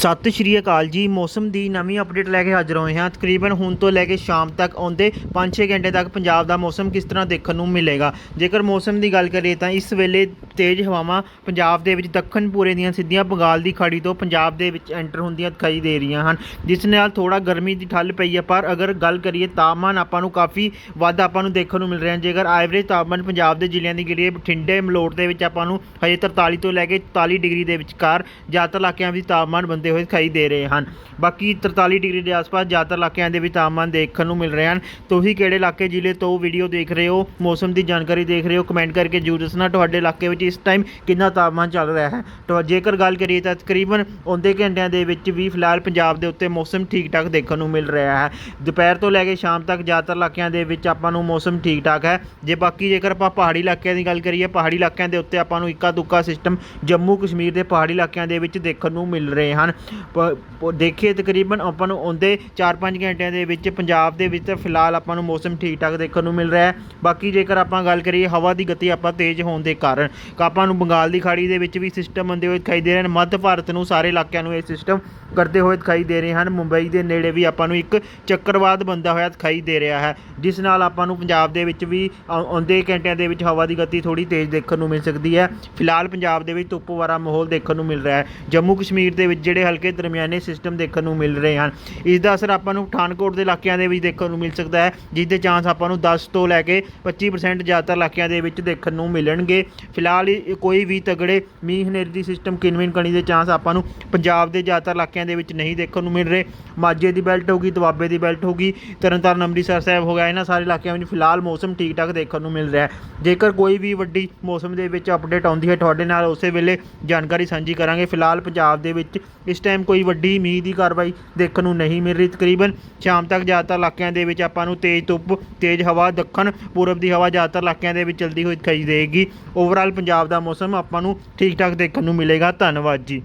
ਸਤਿ ਸ਼੍ਰੀ ਅਕਾਲ ਜੀ। ਮੌਸਮ ਦੀ ਨਵੀਂ ਅਪਡੇਟ ਲੈ ਕੇ ਹਾਜ਼ਰ ਹੋਏ ਹਾਂ। ਤਕਰੀਬਨ ਹੁਣ ਤੋਂ ਲੈ ਕੇ ਸ਼ਾਮ ਤੱਕ ਆਉਂਦੇ 5-6 ਘੰਟੇ ਤੱਕ ਪੰਜਾਬ ਦਾ ਮੌਸਮ ਕਿਸ ਤਰ੍ਹਾਂ ਦੇਖਣ ਨੂੰ ਮਿਲੇਗਾ। ਜੇਕਰ ਮੌਸਮ ਦੀ ਗੱਲ ਕਰੀਏ ਤਾਂ ਇਸ ਵੇਲੇ ਤੇਜ਼ ਹਵਾਵਾਂ ਪੰਜਾਬ ਦੇ ਵਿੱਚ ਦੱਖਣ ਪੂਰੇ ਦੀਆਂ ਸਿੱਧੀਆਂ ਬੰਗਾਲ ਦੀ ਖਾੜੀ ਤੋਂ ਪੰਜਾਬ ਦੇ ਵਿੱਚ ਐਂਟਰ ਹੁੰਦੀਆਂ ਦਿਖਾਈ ਦੇ ਰਹੀਆਂ ਹਨ। ਜਿਸ ਨਾਲ ਥੋੜਾ ਗਰਮੀ ਦੀ ਠੱਲ ਪਈ ਹੈ ਪਰ ਅਗਰ ਗੱਲ ਕਰੀਏ ਤਾਪਮਾਨ ਆਪਾਂ ਨੂੰ ਕਾਫੀ ਵੱਧ ਆਪਾਂ ਨੂੰ ਦੇਖਣ ਨੂੰ ਮਿਲ ਰਿਹਾ ਜੇਕਰ ਐਵਰੇਜ ਤਾਪਮਾਨ ਪੰਜਾਬ ਦੇ ਜ਼ਿਲ੍ਹਿਆਂ ਦੀ ਗਿਰੀਏ ਬਠਿੰਡੇ, ਮਲੋਟ ਦੇ ਵਿੱਚ ਆਪਾਂ ਨੂੰ ਹਜੇ 43 ਤੋਂ ਲੈ ਕੇ 44 ਡਿਗਰੀ ਦੇ ਵਿਚਕਾਰ ਜ਼ਿਆਦਾਤਰ ਇਲਾਕਿਆਂ ਵਿੱਚ ਤਾਪਮਾਨ ਬੰਦੇ ਹੋਏ ਦਿਖਾਈ ਦੇ ਰਹੇ ਹਨ। ਬਾਕੀ 43 ਡਿਗਰੀ ਦੇ ਆਸ-ਪਾਸ ਜ਼ਿਆਦਾਤਰ ਇਲਾਕਿਆਂ ਦੇ ਵਿੱਚ ਤਾਪਮਾਨ ਦੇਖਣ ਨੂੰ ਮਿਲ ਰਹੇ ਹਨ। ਤੁਸੀਂ ਕਿਹੜੇ ਇਲਾਕੇ, ਜ਼ਿਲ੍ਹੇ ਤੋਂ ਵੀਡੀਓ ਦੇਖ ਰਹੇ ਹੋ? ਮੌਸਮ ਦੀ ਜਾਣਕਾਰੀ ਦੇਖ ਰਹੇ ਹੋ? ਕਮੈਂਟ ਕਰਕੇ ਜਰੂਰ ਦੱਸਣਾ। ਤੁਹਾਡੇ ਇਲਾਕੇ ਵਿੱਚ ਇਸ ਟਾਈਮ ਕਿੰਨਾ ਤਾਪਮਾਨ ਚੱਲ ਰਿਹਾ ਹੈ? ਤਾਂ ਜੇਕਰ ਗੱਲ ਕਰੀਏ ਤਾਂ ਤਕਰੀਬਨ ਆਉਂਦੇ ਘੰਟਿਆਂ ਦੇ ਵਿੱਚ ਵੀ ਫਿਲਹਾਲ ਪੰਜਾਬ ਦੇ ਉੱਤੇ ਮੌਸਮ ਠੀਕ ਠਾਕ ਦੇਖਣ ਨੂੰ ਮਿਲ ਰਿਹਾ ਹੈ। ਦੁਪਹਿਰ ਤੋਂ ਲੈ ਕੇ ਸ਼ਾਮ ਤੱਕ ਜ਼ਿਆਦਾਤਰ ਇਲਾਕਿਆਂ ਦੇ ਵਿੱਚ ਆਪਾਂ ਨੂੰ ਮੌਸਮ ਠੀਕ ਠਾਕ ਹੈ। ਜੇ ਬਾਕੀ ਜੇਕਰ ਆਪਾਂ ਪਹਾੜੀ ਇਲਾਕਿਆਂ ਦੀ ਗੱਲ ਕਰੀਏ, ਪਹਾੜੀ ਇਲਾਕਿਆਂ ਦੇ ਉੱਤੇ ਆਪਾਂ ਨੂੰ ਇੱਕਾ ਦੁੱਕਾ ਸਿਸਟਮ ਜੰਮੂ ਕਸ਼ਮੀਰ ਦੇ ਪਹਾੜੀ ਇਲਾਕਿਆਂ ਦੇ ਵਿੱਚ ਦੇਖਣ ਨੂੰ ਮਿਲ ਰਹੇ ਹਨ। ਦੇਖੀਏ ਤਕਰੀਬਨ ਆਪਾਂ ਨੂੰ ਆਉਂਦੇ 4-5 ਘੰਟਿਆਂ ਦੇ ਵਿੱਚ ਪੰਜਾਬ ਦੇ ਵਿੱਚ ਫਿਲਹਾਲ ਆਪਾਂ ਨੂੰ ਮੌਸਮ ਠੀਕ ਠਾਕ ਦੇਖਣ ਨੂੰ ਮਿਲ ਰਿਹਾ ਹੈ। ਬਾਕੀ ਜੇਕਰ ਆਪਾਂ ਗੱਲ ਕਰੀਏ ਹਵਾ ਦੀ ਗਤੀ ਆਪਾਂ ਤੇਜ਼ ਹੋਣ ਦੇ ਕਾਰਨ ਆਪਾਂ ਨੂੰ ਬੰਗਾਲ ਦੀ ਖਾੜੀ ਦੇ ਵਿੱਚ ਵੀ ਸਿਸਟਮ ਬੰਦੇ ਹੋਏ ਦਿਖਾਈ ਦੇ ਰਹੇ ਹਨ। ਮੱਧ ਭਾਰਤ ਨੂੰ ਸਾਰੇ ਇਲਾਕਿਆਂ ਨੂੰ ਇਹ ਸਿਸਟਮ ਕਰਦੇ ਹੋਏ ਦਿਖਾਈ ਦੇ ਰਹੇ ਹਨ। ਮੁੰਬਈ ਦੇ ਨੇੜੇ ਵੀ ਆਪਾਂ ਨੂੰ ਇੱਕ ਚੱਕਰਵਾਦ ਬੰਦਾ ਹੋਇਆ ਦਿਖਾਈ ਦੇ ਰਿਹਾ ਹੈ, ਜਿਸ ਨਾਲ ਆਪਾਂ ਨੂੰ ਪੰਜਾਬ ਦੇ ਵਿੱਚ ਵੀ ਆਉਂਦੇ ਘੰਟਿਆਂ ਦੇ ਵਿੱਚ ਹਵਾ ਦੀ ਗਤੀ ਥੋੜੀ ਤੇਜ਼ ਦੇਖਣ ਨੂੰ ਮਿਲ ਸਕਦੀ ਹੈ। ਫਿਲਹਾਲ ਪੰਜਾਬ ਦੇ ਵਿੱਚ ਧੁੱਪ ਵਾਲਾ ਮਾਹੌਲ ਦੇਖਣ ਨੂੰ ਮਿਲ ਰਿਹਾ ਹੈ। ਜੰਮੂ ਕਸ਼ਮੀਰ ਦੇ ਵਿੱਚ ਜਿਹੜੇ ਹਲਕੇ ਦਰਮਿਆਨੇ ਸਿਸਟਮ ਦੇਖਣ ਨੂੰ ਮਿਲ ਰਹੇ ਹਨ। ਇਸ ਦਾ ਅਸਰ ਆਪਾਂ ਨੂੰ ਪਠਾਨਕੋਟ ਦੇ ਇਲਾਕਿਆਂ ਦੇ ਵਿੱਚ ਦੇਖਣ ਨੂੰ ਮਿਲ ਸਕਦਾ ਹੈ ਜਿਸ ਦੇ ਚਾਂਸ ਆਪਾਂ ਨੂੰ 10 ਤੋਂ ਲੈ ਕੇ 25% ਜ਼ਿਆਦਾਤਰ ਇਲਾਕਿਆਂ ਦੇ ਵਿੱਚ ਦੇਖਣ ਨੂੰ ਮਿਲਣਗੇ। ਫਿਲਹਾਲ ਇਹ ਕੋਈ ਵੀ ਤਗੜੇ ਮੀਂਹ ਹਨੇਰੀ ਦੀ ਸਿਸਟਮ ਕਿਨਵਿਨ ਕਣੀ ਦੇ ਚਾਂਸ ਆਪਾਂ ਨੂੰ ਪੰਜਾਬ ਦੇ ਜ਼ਿਆਦਾਤਰ ਇਲਾਕਿਆਂ ਦੇ ਵਿੱਚ ਨਹੀਂ ਦੇਖਣ ਨੂੰ ਮਿਲ ਰਹੇ। ਮਾਝੇ ਦੀ ਬੈਲਟ ਹੋਗੀ ਦੁਆਬੇ ਦੀ ਬੈਲਟ ਹੋਗੀ ਤਰਨਤਾਰਨ, ਅੰਮ੍ਰਿਤਸਰ ਸਾਹਿਬ ਹੋ ਗਿਆ, ਇਹਨਾਂ ਸਾਰੇ ਇਲਾਕਿਆਂ ਵਿੱਚ ਫਿਲਹਾਲ ਮੌਸਮ ਠੀਕ ਠਾਕ ਦੇਖਣ ਨੂੰ ਮਿਲ ਰਿਹਾ ਹੈ। ਜੇਕਰ ਕੋਈ ਵੀ ਵੱਡੀ ਮੌਸਮ ਦੇ ਵਿੱਚ ਅਪਡੇਟ ਆਉਂਦੀ ਹੈ, ਤੁਹਾਡੇ ਨਾਲ ਉਸੇ ਵੇਲੇ ਜਾਣਕਾਰੀ ਸਾਂਝੀ ਕਰਾਂਗੇ। ਫਿਲਹਾਲ ਪੰਜਾਬ ਦੇ ਵਿੱਚ ਇਸ ਇਸ ਟਾਈਮ ਕੋਈ ਵੱਡੀ ਮੀਂਹ ਦੀ ਕਾਰਵਾਈ ਦੇਖਣ ਨੂੰ ਨਹੀਂ ਮਿਲ ਰਹੀ। ਤਕਰੀਬਨ ਸ਼ਾਮ ਤੱਕ ਜ਼ਿਆਦਾਤਰ ਇਲਾਕਿਆਂ ਦੇ ਵਿੱਚ ਆਪਾਂ ਨੂੰ ਤੇਜ਼ ਧੁੱਪ, ਤੇਜ਼ ਹਵਾ, ਦੱਖਣ ਪੂਰਬ ਦੀ ਹਵਾ ਜ਼ਿਆਦਾਤਰ ਇਲਾਕਿਆਂ ਦੇ ਵਿੱਚ ਚਲਦੀ ਹੋਈ ਦਿਖਾਈ ਦੇਗੀ ਓਵਰਆਲ ਪੰਜਾਬ ਦਾ ਮੌਸਮ ਆਪਾਂ ਨੂੰ ਠੀਕ ਠਾਕ ਦੇਖਣ ਨੂੰ ਮਿਲੇਗਾ। ਧੰਨਵਾਦ ਜੀ।